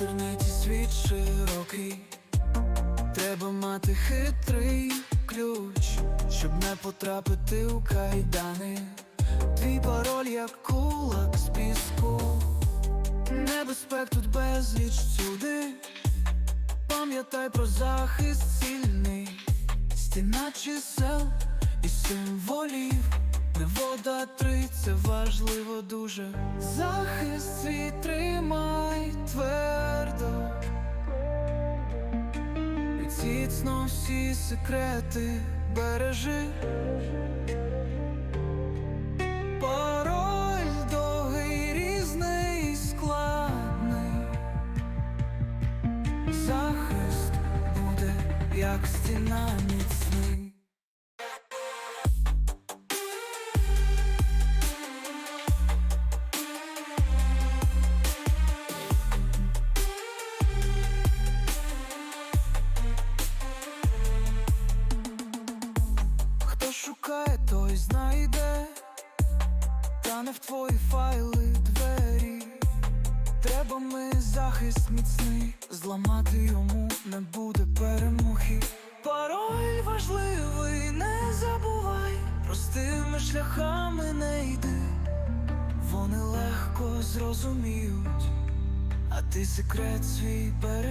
інтернеті світ широкий. Треба мати хитрий ключ, щоб не потрапити у кайдани. Твій пароль як кулак з піску. Небезпек тут безліч всюди. Пам'ятай про захист сильний, стіна чисел і символів. Не вода три, це важливо дуже. Захист свій тримай твердо. Міцно всі секрети бережи. Пароль довгий, різний і складний. Захист буде, як стіна міцний. Шукає, той знайде, та не в твої файли двері. Треба ми захист міцний, зламати йому не буде перемоги. Пароль важливий, не забувай, простими шляхами не йди. Вони легко зрозуміють, а ти секрет свій бережи.